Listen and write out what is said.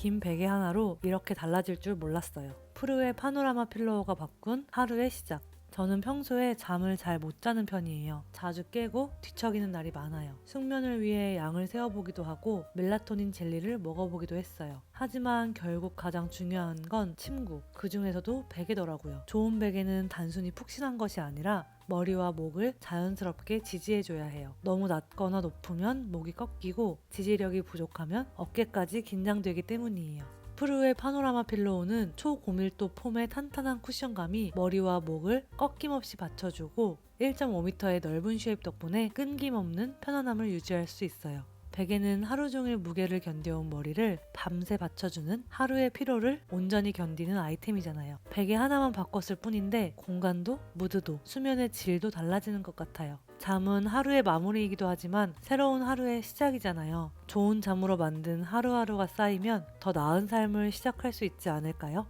긴 베개 하나로 이렇게 달라질 줄 몰랐어요. 프루의 파노라마 필로우가 바꾼 하루의 시작. 저는 평소에 잠을 잘 못 자는 편이에요. 자주 깨고 뒤척이는 날이 많아요. 숙면을 위해 양을 세어보기도 하고 멜라토닌 젤리를 먹어보기도 했어요. 하지만 결국 가장 중요한 건 침구. 그 중에서도 베개더라고요. 좋은 베개는 단순히 푹신한 것이 아니라 머리와 목을 자연스럽게 지지해줘야 해요. 너무 낮거나 높으면 목이 꺾이고 지지력이 부족하면 어깨까지 긴장되기 때문이에요. 프루의 파노라마 필로우는 초고밀도 폼의 탄탄한 쿠션감이 머리와 목을 꺾임없이 받쳐주고 1.5m의 넓은 쉐입 덕분에 끊김없는 편안함을 유지할 수 있어요. 베개는 하루 종일 무게를 견뎌온 머리를 밤새 받쳐주는 하루의 피로를 온전히 견디는 아이템이잖아요. 베개 하나만 바꿨을 뿐인데 공간도 무드도 수면의 질도 달라지는 것 같아요. 잠은 하루의 마무리이기도 하지만 새로운 하루의 시작이잖아요. 좋은 잠으로 만든 하루하루가 쌓이면 더 나은 삶을 시작할 수 있지 않을까요?